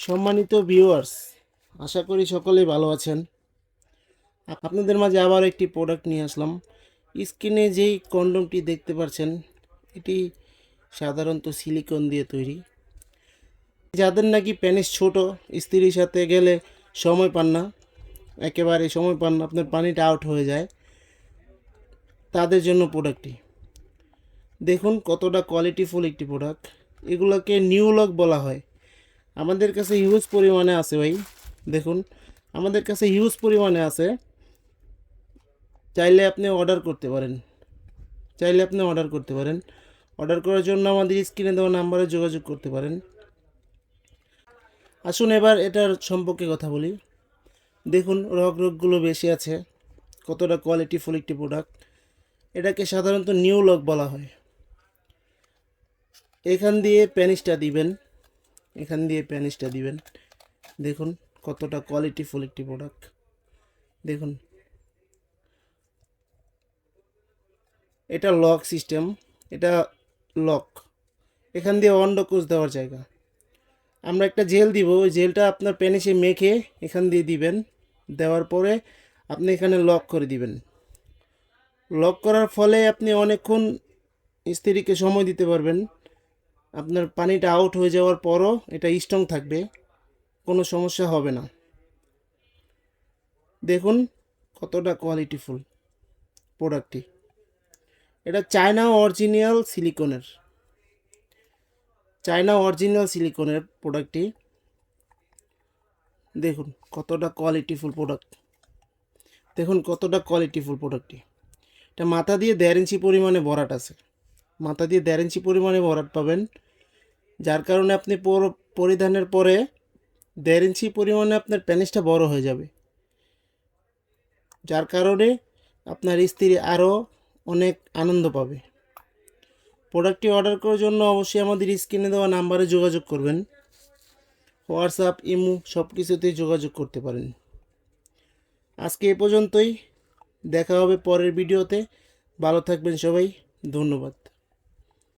সম্মানিত ভিউয়ার্স আশা করি সকলেই ভালো আছেন। আপনাদের মাঝে আবার একটি প্রোডাক্ট নিয়ে আসলাম। স্ক্রিনে যেই কন্ডমটি দেখতে পাচ্ছেন, এটি সাধারণত সিলিকন দিয়ে তৈরি। যাদের নাকি প্যানিস ছোট, স্ত্রীর সাথে গেলে সময় পান না, একেবারে সময় পান না, আপনার পানিটা আউট হয়ে যায়, তাদের জন্য প্রোডাক্টটি দেখুন কতটা কোয়ালিটিফুল একটি প্রোডাক্ট এগুলোকে নিউ লক বলা হয়। আমাদের কাছে হিউজ পরিমাণে আছে ভাই। দেখুন, আমাদের কাছে হিউজ পরিমাণে আছে। চাইলে আপনি অর্ডার করতে পারেন। চাইলে আপনি অর্ডার করতে পারেন। অর্ডার করার জন্য আমাদের স্ক্রিনে দেওয়া নাম্বারে যোগাযোগ করতে পারেন। আসুন এবার এটার সম্পর্কে কথা বলি। দেখুন রগ রোগগুলো বেশি আছে। কতটা কোয়ালিটিফুল একটি প্রোডাক্ট এটাকে সাধারণত নিউ লক বলা হয়। এখান দিয়ে প্যানিসটা দিবেন। এখান দিয়ে প্যানিসটা দিবেন। দেখুন কতটা কোয়ালিটিফুল একটি প্রোডাক্ট দেখুন। এটা লক সিস্টেম এটা লক এখান দিয়ে অন্ডকোষ দেওয়ার জায়গা। আমরা একটা জেল দিব, ওই জেলটা আপনার প্যানিসে মেখে এখান দিয়ে দিবেন। দেওয়ার পরে আপনি এখানে লক করে দিবেন। লক করার ফলে আপনি অনেকক্ষণ স্ত্রীকে সময় দিতে পারবেন। আপনার পানিটা আউট হয়ে যাওয়ার পরও এটা স্ট্রং থাকবে, কোনো সমস্যা হবে না। দেখুন কতটা কোয়ালিটিফুল প্রোডাক্টটি এটা চায়না অরিজিনাল সিলিকনের চায়না অরিজিনাল সিলিকনের প্রোডাক্টটি দেখুন কতটা কোয়ালিটিফুল প্রোডাক্ট দেখুন কতটা কোয়ালিটিফুল প্রোডাক্টটি এটা মাথা দিয়ে দেড় ইঞ্চি পরিমাণে ভরাট আছে। মাথা দিয়ে দেড় ইঞ্চি পরিমাণে ভরাট পাবেন। যার কারণে আপনি পর- পরিধানের পরে দেড় ইঞ্চি পরিমাণে আপনার প্যানিসটা বড় হয়ে যাবে। যার কারণে আপনার স্ত্রী আরও অনেক আনন্দ পাবে। প্রোডাক্টটি অর্ডার করার জন্য অবশ্যই আমাদের স্ক্রিনে দেওয়া নাম্বারে যোগাযোগ করবেন। হোয়াটসঅ্যাপ, ইমো সব কিছুতেই যোগাযোগ করতে পারেন। আজকে এ পর্যন্তই। দেখা হবে পরের ভিডিওতে। ভালো থাকবেন সবাই। ধন্যবাদ।